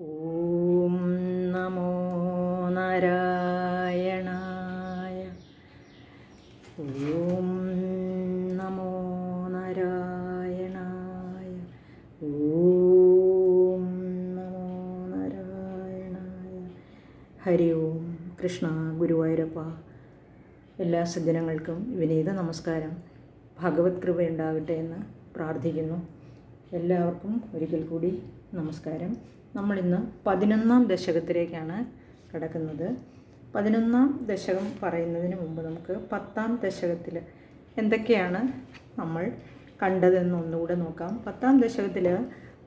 ഓം നമോ നാരായണായ. ഓം നമോ നാരായണായ. ഓം നമോ നാരായണായ. ഹരി ഓം കൃഷ്ണ ഗുരുവായൂരപ്പ. എല്ലാ സജ്ജനങ്ങൾക്കും വിനീത നമസ്കാരം. ഭഗവത് കൃപ ഉണ്ടാകട്ടെ എന്ന് പ്രാർത്ഥിക്കുന്നു. എല്ലാവർക്കും ഒരിക്കൽ കൂടി നമസ്കാരം. നമ്മളിന്ന് പതിനൊന്നാം ദശകത്തിലേക്കാണ് കിടക്കുന്നത്. പതിനൊന്നാം ദശകം പറയുന്നതിന് മുമ്പ് നമുക്ക് പത്താം ദശകത്തിൽ എന്തൊക്കെയാണ് നമ്മൾ കണ്ടതെന്ന് ഒന്നുകൂടെ നോക്കാം. പത്താം ദശകത്തിൽ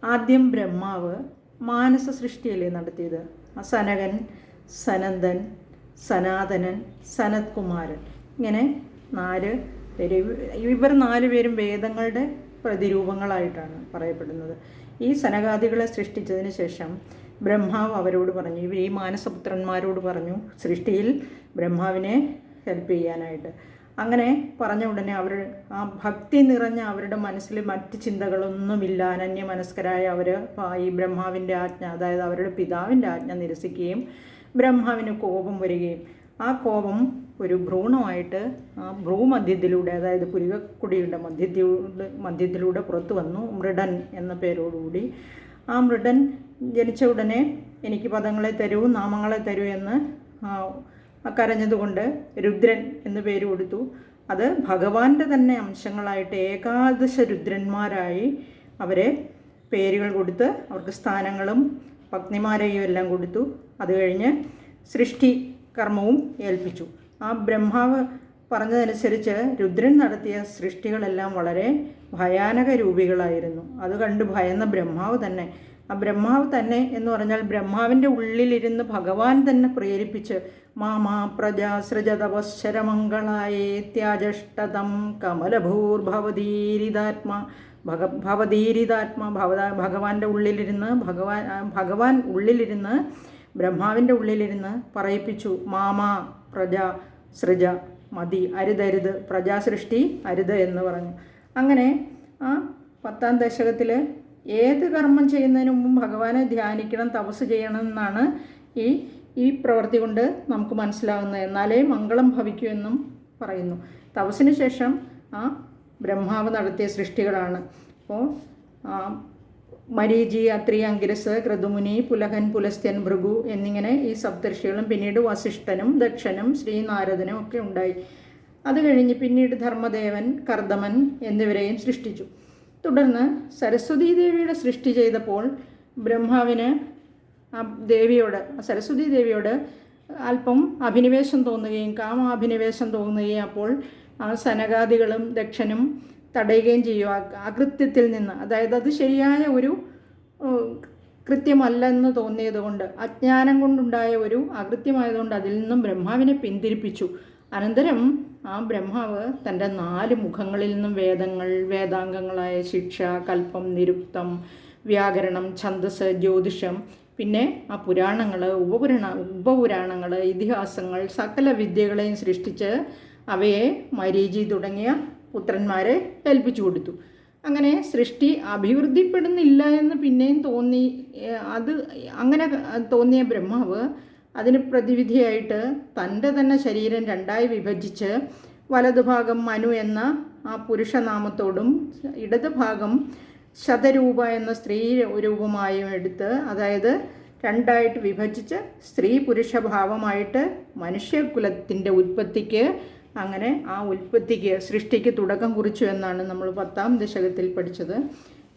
ആദ്യം ബ്രഹ്മാവ് മാനസ സൃഷ്ടിയല്ലേ നടത്തിയത്? സനകൻ സനന്ദൻ സനാതനൻ സനത് കുമാരൻ ഇങ്ങനെ നാല് പേര്. ഇവർ നാല് പേരും വേദങ്ങളുടെ പ്രതിരൂപങ്ങളായിട്ടാണ് പറയപ്പെടുന്നത്. ഈ സനകാദികളെ സൃഷ്ടിച്ചതിന് ശേഷം ബ്രഹ്മാവ് അവരോട് പറഞ്ഞു ഇവർ ഈ മാനസപുത്രന്മാരോട് പറഞ്ഞു സൃഷ്ടിയിൽ ബ്രഹ്മാവിനെ ഹെൽപ്പ് ചെയ്യാനായിട്ട്. അങ്ങനെ പറഞ്ഞ ഉടനെ അവർ ആ ഭക്തി നിറഞ്ഞ അവരുടെ മനസ്സിൽ മറ്റ് ചിന്തകളൊന്നുമില്ല. അനന്യ മനസ്കരായ അവർ ഈ ബ്രഹ്മാവിന്റെ ആജ്ഞ അതായത് അവരുടെ പിതാവിന്റെ ആജ്ഞ നിരസിക്കുകയും ബ്രഹ്മാവിന് കോപം വരികയും ആ കോപം ഒരു ഭ്രൂണമായിട്ട് ആ ഭ്രൂമധ്യത്തിലൂടെ അതായത് പുരികക്കുടിയുടെ മധ്യത്തിലൂടെ മധ്യത്തിലൂടെ പുറത്തു വന്നു. മൃഡൻ എന്ന പേരോടുകൂടി. ആ മൃഡൻ ജനിച്ച ഉടനെ എനിക്ക് പദങ്ങളെ തരൂ നാമങ്ങളെ തരൂ എന്ന് കരഞ്ഞതുകൊണ്ട് രുദ്രൻ എന്ന് പേര് കൊടുത്തു. അത് ഭഗവാന്റെ തന്നെ അംശങ്ങളായിട്ട് ഏകാദശ രുദ്രന്മാരായി അവരെ പേരുകൾ കൊടുത്ത് അവർക്ക് സ്ഥാനങ്ങളും പത്നിമാരെയും എല്ലാം കൊടുത്തു. അത് കഴിഞ്ഞ് സൃഷ്ടി കർമ്മവും ഏൽപ്പിച്ചു. ആ ബ്രഹ്മാവ് പറഞ്ഞതനുസരിച്ച് രുദ്രൻ നടത്തിയ സൃഷ്ടികളെല്ലാം വളരെ ഭയാനക രൂപികളായിരുന്നു. അത് കണ്ട് ഭയന്ന ബ്രഹ്മാവ് തന്നെ. ആ ബ്രഹ്മാവ് തന്നെ എന്ന് പറഞ്ഞാൽ ബ്രഹ്മാവിന്റെ ഉള്ളിലിരുന്ന് ഭഗവാൻ തന്നെ പ്രേരിപ്പിച്ച് മാമാ പ്രജാസൃജതപശ്ചരമംഗളായേത്യാജഷ്ടതം കമലഭൂർഭവതീരിതാത്മ ഭഗ ഭവതീരിതാത്മ ഭവ ഭഗവാന്റെ ഉള്ളിലിരുന്ന് ഭഗവാൻ ഭഗവാൻ ഉള്ളിലിരുന്ന് ബ്രഹ്മാവിന്റെ ഉള്ളിലിരുന്ന് പറയിപ്പിച്ചു മാമാ പ്രജ സൃജ മതി അരുതരുത് പ്രജാസൃഷ്ടി അരുത് എന്ന് പറഞ്ഞു. അങ്ങനെ ആ പത്താം ദശകത്തിൽ ഏത് കർമ്മം ചെയ്യുന്നതിന് മുമ്പും ഭഗവാനെ ധ്യാനിക്കണം തപസ് ചെയ്യണം എന്നാണ് ഈ ഈ പ്രവൃത്തി കൊണ്ട് നമുക്ക് മനസ്സിലാകുന്നത് എന്നാലേ മംഗളം ഭവിക്കൂ എന്നും പറയുന്നു. തപസ്സിന് ശേഷം ആ ബ്രഹ്മാവ് നടത്തിയ സൃഷ്ടികളാണ്. അപ്പോൾ മരീചി അത്രി അങ്കിരസ് ക്രതുമുനി പുലഹൻ പുലസ്ത്യൻ ഭൃഗു എന്നിങ്ങനെ ഈ സപ്തർഷികളും പിന്നീട് വസിഷ്ഠനും ദക്ഷനും ശ്രീനാരദനും ഒക്കെ ഉണ്ടായി. അത് കഴിഞ്ഞ് പിന്നീട് ധർമ്മദേവൻ കർദമൻ എന്നിവരെയും സൃഷ്ടിച്ചു. തുടർന്ന് സരസ്വതീ ദേവിയുടെ സൃഷ്ടി ചെയ്തപ്പോൾ ബ്രഹ്മാവിന് ആ ദേവിയോട് സരസ്വതീ ദേവിയോട് അല്പം അഭിനിവേശം തോന്നുകയും കാമാഭിനിവേശം തോന്നുകയും അപ്പോൾ ആ സനകാദികളും ദക്ഷനും തടയുകയും ചെയ്യും അകൃത്യത്തിൽ നിന്ന്. അതായത് അത് ശരിയായ ഒരു കൃത്യമല്ലെന്ന് തോന്നിയതുകൊണ്ട് അജ്ഞാനം കൊണ്ടുണ്ടായ ഒരു അകൃത്യമായതുകൊണ്ട് അതിൽ നിന്നും ബ്രഹ്മാവിനെ പിന്തിരിപ്പിച്ചു. അനന്തരം ആ ബ്രഹ്മാവ് തന്റെ നാല് മുഖങ്ങളിൽ നിന്നും വേദങ്ങൾ വേദാംഗങ്ങളായ ശിക്ഷ കൽപ്പം നിരുക്തം വ്യാകരണം ഛന്ദസ് ജ്യോതിഷം പിന്നെ ആ പുരാണങ്ങൾ ഉപപുരാണ ഉപപുരാണങ്ങൾ ഇതിഹാസങ്ങൾ സകല വിദ്യകളെയും സൃഷ്ടിച്ച് അവയെ മരീചി തുടങ്ങിയ പുത്രന്മാരെ ഏൽപ്പിച്ചു കൊടുത്തു. അങ്ങനെ സൃഷ്ടി അഭിവൃദ്ധിപ്പെടുന്നില്ല എന്ന് പിന്നെയും തോന്നി അത് അങ്ങനെ തോന്നിയ ബ്രഹ്മാവ് അതിന് പ്രതിവിധിയായിട്ട് തന്റെ തന്നെ ശരീരം രണ്ടായി വിഭജിച്ച് വലതുഭാഗം മനു എന്ന ആ പുരുഷനാമത്തോടും ഇടതുഭാഗം ശതരൂപ എന്ന സ്ത്രീ രൂപമായും എടുത്ത് അതായത് രണ്ടായിട്ട് വിഭജിച്ച് സ്ത്രീ പുരുഷ ഭാവമായിട്ട് മനുഷ്യകുലത്തിന്റെ ഉൽപ്പത്തിക്ക് അങ്ങനെ ആ ഉൽപ്പത്തിക്ക് സൃഷ്ടിക്ക് തുടക്കം കുറിച്ചു എന്നാണ് നമ്മൾ പത്താം ദശകത്തിൽ പഠിച്ചത്.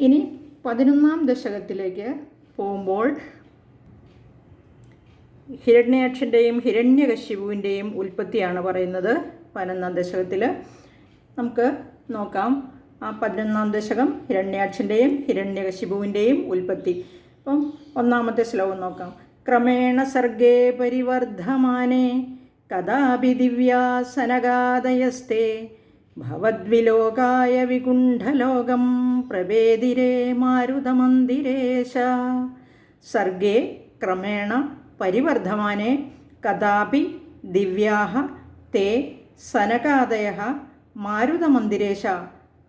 ഇനി പതിനൊന്നാം ദശകത്തിലേക്ക് പോകുമ്പോൾ ഹിരണ്യാക്ഷന്റെയും ഹിരണ്യകശിപുവിന്റെയും ഉൽപ്പത്തിയാണ് പറയുന്നത് പതിനൊന്നാം ദശകത്തിൽ നമുക്ക് നോക്കാം. ആ പതിനൊന്നാം ദശകം ഹിരണ്യാക്ഷന്റെയും ഹിരണ്യകശിപുവിന്റെയും ഉൽപ്പത്തി. അപ്പം ഒന്നാമത്തെ ശ്ലോകം നോക്കാം. ക്രമേണ സർഗേ പരിവർദ്ധമാനേ കഥാപി ദിവ്യാസനഗാദയസ്തേ ഭവദ്വിലോകായ വികുണ്ഠലോകം പ്രവേദിരേ മാരുതമന്ദിരേശ. സർഗേ ക്രമേണ പരിവർദ്ധമാനെ കഥാപി ദിവ്യാഹ തേ സനകാദയ മാരുതമന്ദിരേശ.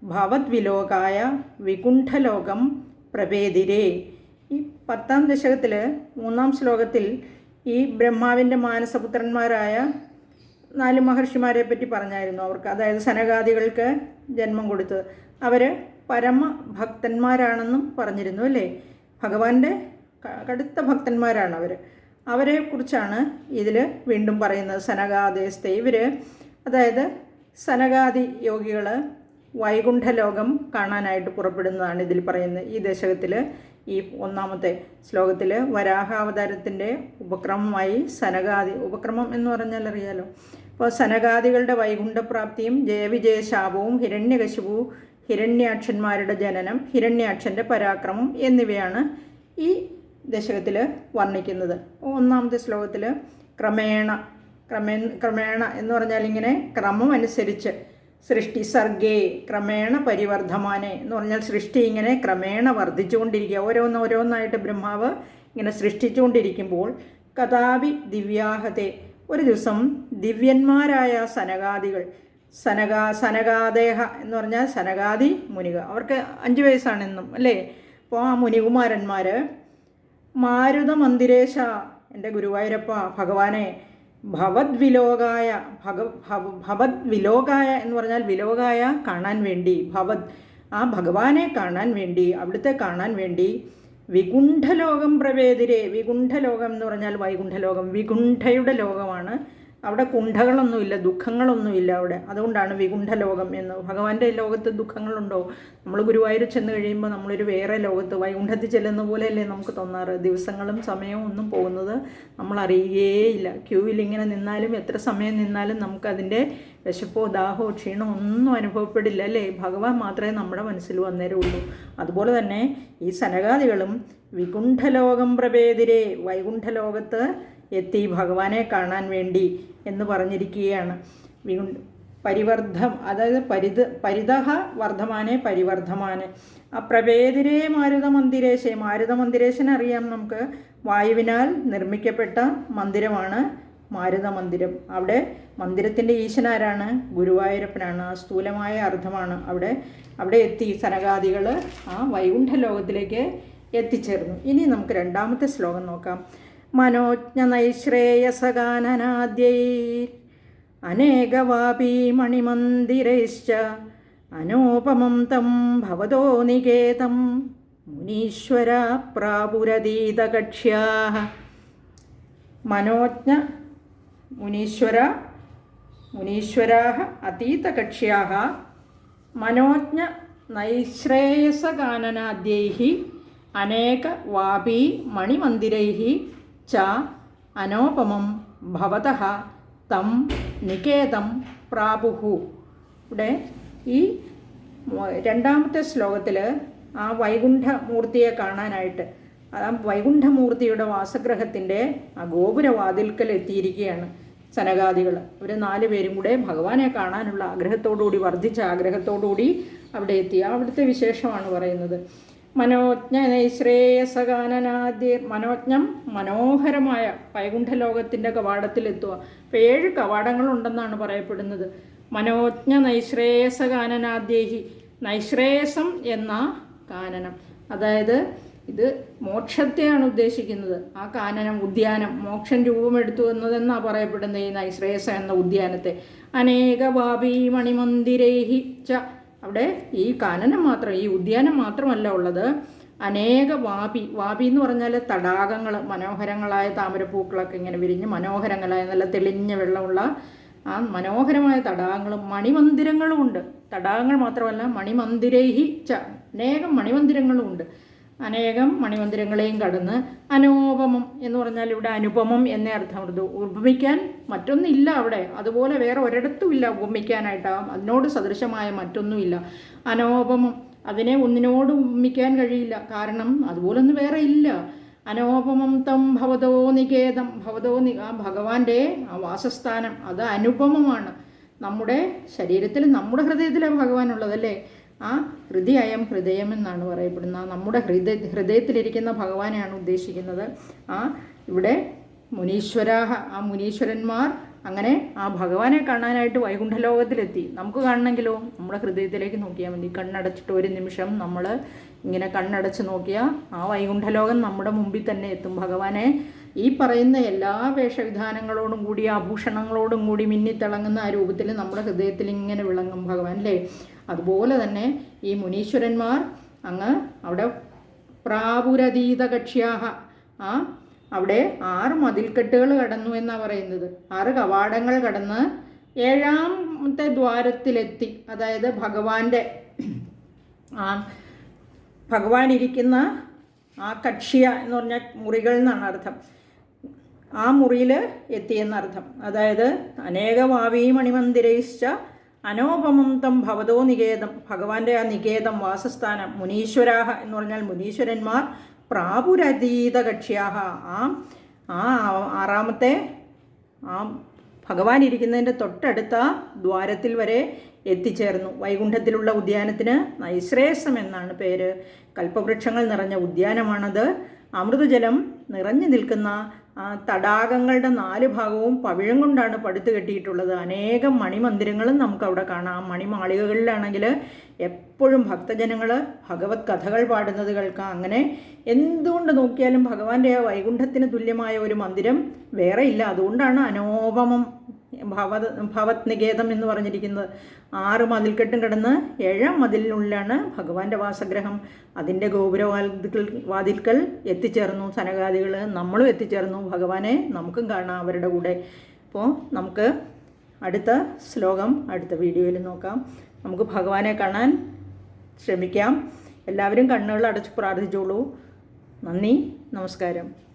ഭവദ്വിലോകായ വികുണ്ഠലോകം പ്രവേദിരേ ഈ പത്താം ദശകത്തിൽ മൂന്നാം ശ്ലോകത്തിൽ ഈ ബ്രഹ്മാവിന്റെ മാനസപുത്രന്മാരായ നാല് മഹർഷിമാരെ പറ്റി പറഞ്ഞായിരുന്നു അവർക്ക്. അതായത് സനകാദികൾക്ക് ജന്മം കൊടുത്തത് അവർ പരമഭക്തന്മാരാണെന്നും പറഞ്ഞിരുന്നു അല്ലേ? ഭഗവാന്റെ കടുത്ത ഭക്തന്മാരാണ് അവർ അവരെ കുറിച്ചാണ് ഇതിൽ വീണ്ടും പറയുന്നത്. സനകാദേശത്തെ ഇവർ അതായത് സനകാദി യോഗികൾ വൈകുണ്ഠലോകം കാണാനായിട്ട് പുറപ്പെടുന്നതാണ് ഇതിൽ പറയുന്നത് ഈ ദശകത്തിൽ ഈ ഒന്നാമത്തെ ശ്ലോകത്തിൽ വരാഹാവതാരത്തിന്റെ ഉപക്രമമായി സനകാദി ഉപക്രമം എന്ന് പറഞ്ഞാൽ അറിയാലോ. അപ്പോൾ സനകാദികളുടെ വൈകുണ്ഠപ്രാപ്തിയും ജയവിജയശാപവും ഹിരണ്യകശിപു ഹിരണ്യാക്ഷന്മാരുടെ ജനനം ഹിരണ്യാക്ഷന്റെ പരാക്രമം എന്നിവയാണ് ഈ ദശകത്തിൽ വർണിക്കുന്നത്. ഒന്നാമത്തെ ശ്ലോകത്തിൽ ക്രമേണ ക്രമേ ക്രമേണ എന്ന് പറഞ്ഞാൽ ഇങ്ങനെ ക്രമം അനുസരിച്ച് സൃഷ്ടി സർഗേ ക്രമേണ പരിവർദ്ധമാനെ എന്ന് പറഞ്ഞാൽ സൃഷ്ടി ഇങ്ങനെ ക്രമേണ വർദ്ധിച്ചുകൊണ്ടിരിക്കുക. ഓരോന്ന് ഓരോന്നായിട്ട് ബ്രഹ്മാവ് ഇങ്ങനെ സൃഷ്ടിച്ചുകൊണ്ടിരിക്കുമ്പോൾ കഥാപി ദിവ്യാഹത്തെ ഒരു ദിവസം ദിവ്യന്മാരായ സനകാദികൾ സനകാ സനകാദേഹ എന്ന് പറഞ്ഞാൽ സനകാദി മുനിക അവർക്ക് അഞ്ച് വയസ്സാണെന്നും അല്ലേ? അപ്പോൾ ആ മുനികുമാരന്മാർ മാരുത മന്ദിരേശ എന്റെ ഗുരുവായൂരപ്പ ഭഗവാനെ ഭവത് വിലോകായ ഭഗ ഭവ- ഭവത് വിലോകായ എന്ന് പറഞ്ഞാൽ വിലോകായ കാണാൻ വേണ്ടി ഭവത് ആ ഭഗവാനെ കാണാൻ വേണ്ടി അവിടുത്തെ കാണാൻ വേണ്ടി വികുണ്ഠലോകം പ്രവേദിരെ വികുണ്ഠലോകം എന്ന് പറഞ്ഞാൽ വൈകുണ്ഠലോകം. വികുണ്ഠയുടെ ലോകമാണ് അവിടെ കുണ്ഠകളൊന്നുമില്ല ദുഃഖങ്ങളൊന്നുമില്ല അവിടെ. അതുകൊണ്ടാണ് വികുണ്ഠലോകം എന്ന്. ഭഗവാന്റെ ലോകത്ത് ദുഃഖങ്ങളുണ്ടോ? നമ്മൾ ഗുരുവായൂർ ചെന്ന് കഴിയുമ്പോൾ നമ്മളൊരു വേറെ ലോകത്ത് വൈകുണ്ഠത്തിൽ ചെല്ലുന്ന പോലെയല്ലേ നമുക്ക് തോന്നാറ്? ദിവസങ്ങളും സമയവും ഒന്നും പോകുന്നത് നമ്മൾ അറിയുകയേയില്ല ക്യൂവിൽ ഇങ്ങനെ നിന്നാലും എത്ര സമയം നിന്നാലും നമുക്കതിന്റെ വിശപ്പോ ദാഹോ ക്ഷീണോ ഒന്നും അനുഭവപ്പെടില്ല അല്ലേ? ഭഗവാൻ മാത്രമേ നമ്മുടെ മനസ്സിൽ വന്നേരുള്ളൂ. അതുപോലെ തന്നെ ഈ സനകാദികളും വികുണ്ഠലോകം പ്രഭേതിരെ വൈകുണ്ഠലോകത്ത് എത്തി ഭഗവാനെ കാണാൻ വേണ്ടി എന്ന് പറഞ്ഞിരിക്കുകയാണ്. പരിവർദ്ധം അതായത് പരിത പരിതഹ വർദ്ധമാനെ പരിവർദ്ധമാനെ. ആ പ്രഭേദിരേ മാരുത മന്ദിരേശെ മാരുത മന്ദിരേശൻ അറിയാം നമുക്ക്. വായുവിനാൽ നിർമ്മിക്കപ്പെട്ട മന്ദിരമാണ് മാരുത മന്ദിരം അവിടെ മന്ദിരത്തിന്റെ ഈശനാരാണ് ഗുരുവായൂരപ്പനാണ്. ആ സ്ഥൂലമായ അർത്ഥമാണ് അവിടെ. അവിടെ എത്തി സനകാദികൾ ആ വൈകുണ്ഠ ലോകത്തിലേക്ക് എത്തിച്ചേർന്നു. ഇനി നമുക്ക് രണ്ടാമത്തെ ശ്ലോകം നോക്കാം. മനോജ്ഞ നൈശ്രേയസഗാനനാദ്യൈ അനേകവാപീ മണിമന്ദിരൈശ്ച അനോപമം തം ഭവതോ നികേതം മുനീശ്വര പ്രാപുരതീതകക്ഷ്യാ മനോജ്ഞ മുനീശ്വര മുനീശ്വരാः അതീതകക്ഷ്യാः മനോജ്ഞ अनेकवापी അനേകവാപീ ച അനോപമം ഭവതഃ തം നികേതം പ്രാപുഹു. ഇവിടെ ഈ രണ്ടാമത്തെ ശ്ലോകത്തിൽ ആ വൈകുണ്ഠമൂർത്തിയെ കാണാനായിട്ട് ആ വൈകുണ്ഠമൂർത്തിയുടെ വാസഗ്രഹത്തിന്റെ ആ ഗോപുരവാതിൽക്കൽ എത്തിയിരിക്കുകയാണ് സനകാദികൾ അവർ നാല് പേരും കൂടെ ഭഗവാനെ കാണാനുള്ള ആഗ്രഹത്തോടുകൂടി വർദ്ധിച്ച ആഗ്രഹത്തോടുകൂടി അവിടെ എത്തി. അവിടുത്തെ വിശേഷമാണ് പറയുന്നത്. മനോജ്ഞ നൈശ്രേയസഗാനനാദ്യ മനോജ്ഞം മനോഹരമായ വൈകുണ്ഠലോകത്തിന്റെ കവാടത്തിലെത്തുക. അപ്പോൾ ഏഴ് കവാടങ്ങളുണ്ടെന്നാണ് പറയപ്പെടുന്നത്. മനോജ്ഞ നൈശ്രേയസഗാനനാദ്യേഹി നൈശ്രേയസം എന്ന കാനനം. അതായത് ഇത് മോക്ഷത്തെയാണ് ഉദ്ദേശിക്കുന്നത്. ആ കാനനം ഉദ്യാനം മോക്ഷം രൂപമെടുത്തു എന്നതെന്നാണ് പറയപ്പെടുന്നത് ഈ നൈശ്രേയസ എന്ന ഉദ്യാനത്തെ. അനേക ബാബി മണിമന്ദിരേഹി ച അവിടെ ഈ കാനനം മാത്രം ഈ ഉദ്യാനം മാത്രമല്ല ഉള്ളത്. അനേക വാപി വാപി എന്ന് പറഞ്ഞാൽ തടാകങ്ങൾ മനോഹരങ്ങളായ താമരപ്പൂക്കളൊക്കെ ഇങ്ങനെ വിരിഞ്ഞ് മനോഹരങ്ങളായ നല്ല തെളിഞ്ഞ വെള്ളമുള്ള ആ മനോഹരമായ തടാകങ്ങളും മണിമന്ദിരങ്ങളും ഉണ്ട്. തടാകങ്ങൾ മാത്രമല്ല മണിമന്ദിരേഹി ച അനേകം മണിമന്ദിരങ്ങളും ഉണ്ട്. അനേകം മണിമന്ദിരങ്ങളെയും കടന്ന് അനോപമം എന്ന് പറഞ്ഞാൽ ഇവിടെ അനുപമം എന്നേ അർത്ഥമുള്ളൂ ഉപമിക്കാൻ മറ്റൊന്നില്ല അവിടെ. അതുപോലെ വേറെ ഒരിടത്തും ഇല്ല ഉപമിക്കാനായിട്ടാവും അതിനോട് സദൃശമായ മറ്റൊന്നുമില്ല. അനോപമം. അതിനെ ഒന്നിനോട് ഉപമിക്കാൻ കഴിയില്ല. കാരണം അതുപോലൊന്നും വേറെ ഇല്ല. അനോപമം തം ഭവതോ നികേതം. ഭവതോ നി ആ ഭഗവാന്റെ ആ വാസസ്ഥാനം. അത് അനുപമമാണ്. നമ്മുടെ ശരീരത്തിൽ നമ്മുടെ ഹൃദയത്തിലാണ് ഭഗവാനുള്ളതല്ലേ ആ ഹൃദയം ഹൃദയം എന്നാണ് പറയപ്പെടുന്നത് നമ്മുടെ ഹൃദയ ഹൃദയത്തിലിരിക്കുന്ന ഭഗവാനെയാണ് ഉദ്ദേശിക്കുന്നത്. ആ ഇവിടെ മുനീശ്വരാഹ ആ മുനീശ്വരന്മാർ അങ്ങനെ ആ ഭഗവാനെ കാണാനായിട്ട് വൈകുണ്ഠലോകത്തിലെത്തി. നമുക്ക് കാണണമെങ്കിലോ? നമ്മുടെ ഹൃദയത്തിലേക്ക് നോക്കിയാൽ മതി. കണ്ണടച്ചിട്ട് ഒരു നിമിഷം നമ്മൾ ഇങ്ങനെ കണ്ണടച്ച് നോക്കിയാൽ ആ വൈകുണ്ഠലോകം നമ്മുടെ മുമ്പിൽ തന്നെ എത്തും. ഭഗവാനെ ഈ പറയുന്ന എല്ലാ വേഷവിധാനങ്ങളോടും കൂടി ആഭൂഷണങ്ങളോടും കൂടി മിന്നിത്തിളങ്ങുന്ന ആ രൂപത്തിൽ നമ്മുടെ ഹൃദയത്തിൽ ഇങ്ങനെ വിളങ്ങും ഭഗവാൻ അല്ലേ? അതുപോലെ തന്നെ ഈ മുനീശ്വരന്മാർ അങ്ങ് അവിടെ പ്രാപുരതീത കക്ഷ്യാഹ ആ അവിടെ ആറ് മതിൽക്കെട്ടുകൾ കടന്നു എന്നാണ് പറയുന്നത്. ആറ് കവാടങ്ങൾ കടന്ന് ഏഴാമത്തെ ദ്വാരത്തിലെത്തി. അതായത് ഭഗവാന്റെ ആ ഭഗവാൻ ഇരിക്കുന്ന ആ കക്ഷിയ എന്ന് പറഞ്ഞ മുറികൾ എന്നാണ് അർത്ഥം. ആ മുറിയിൽ എത്തിയെന്നർത്ഥം അതായത് അനേകമാവീ മണിമന്ദിരയിശ്ച അനോപമം തം ഭവതോ നികേതം. ഭഗവാന്റെ ആ നികേതം വാസസ്ഥാനം. മുനീശ്വരാഹ എന്ന് പറഞ്ഞാൽ മുനീശ്വരന്മാർ പ്രാപുരതീത കക്ഷിയാഹ. ആ ആ ആറാമത്തെ ആ ഭഗവാൻ ഇരിക്കുന്നതിന്റെ തൊട്ടടുത്ത ദ്വാരത്തിൽ വരെ എത്തിച്ചേർന്നു. വൈകുണ്ഠത്തിലുള്ള ഉദ്യാനത്തിന് നൈശ്രേയസം എന്നാണ് പേര്. കൽപ്പവൃക്ഷങ്ങൾ നിറഞ്ഞ ഉദ്യാനമാണത്. അമൃതജലം നിറഞ്ഞു നിൽക്കുന്ന തടാകങ്ങളുടെ നാല് ഭാഗവും പവിഴം കൊണ്ടാണ് പടുത്തു കെട്ടിയിട്ടുള്ളത്. അനേകം മണിമന്ദിരങ്ങളും നമുക്ക് അവിടെ കാണാം. മണിമാളികകളിലാണെങ്കിൽ എപ്പോഴും ഭക്തജനങ്ങൾ ഭഗവത് കഥകൾ പാടുന്നത് കേൾക്കാം. അങ്ങനെ എന്തുകൊണ്ട് നോക്കിയാലും ഭഗവാന്റെ ആ വൈകുണ്ഠത്തിന് തുല്യമായ ഒരു മന്ദിരം വേറെ ഇല്ല. അതുകൊണ്ടാണ് അനോപമം ഭവത് ഭവത് നികേതം എന്ന് പറഞ്ഞിരിക്കുന്നത്. ആറ് മതിൽക്കെട്ടും കിടന്ന് ഏഴാം മതിലിനുള്ളിലാണ് ഭഗവാന്റെ വാസഗ്രഹം. അതിന്റെ ഗോപുരവാതിൽക്കൽ വാതിൽക്കൽ എത്തിച്ചേർന്നു. സനകാദികൾ നമ്മളും എത്തിച്ചേർന്നു. ഭഗവാനെ നമുക്കും കാണാം അവരുടെ കൂടെ. അപ്പോൾ നമുക്ക് അടുത്ത ശ്ലോകം അടുത്ത വീഡിയോയിൽ നോക്കാം. നമുക്ക് ഭഗവാനെ കാണാൻ ശ്രമിക്കാം. എല്ലാവരും കണ്ണുകൾ അടച്ച് പ്രാർത്ഥിച്ചോളൂ. നന്ദി നമസ്കാരം.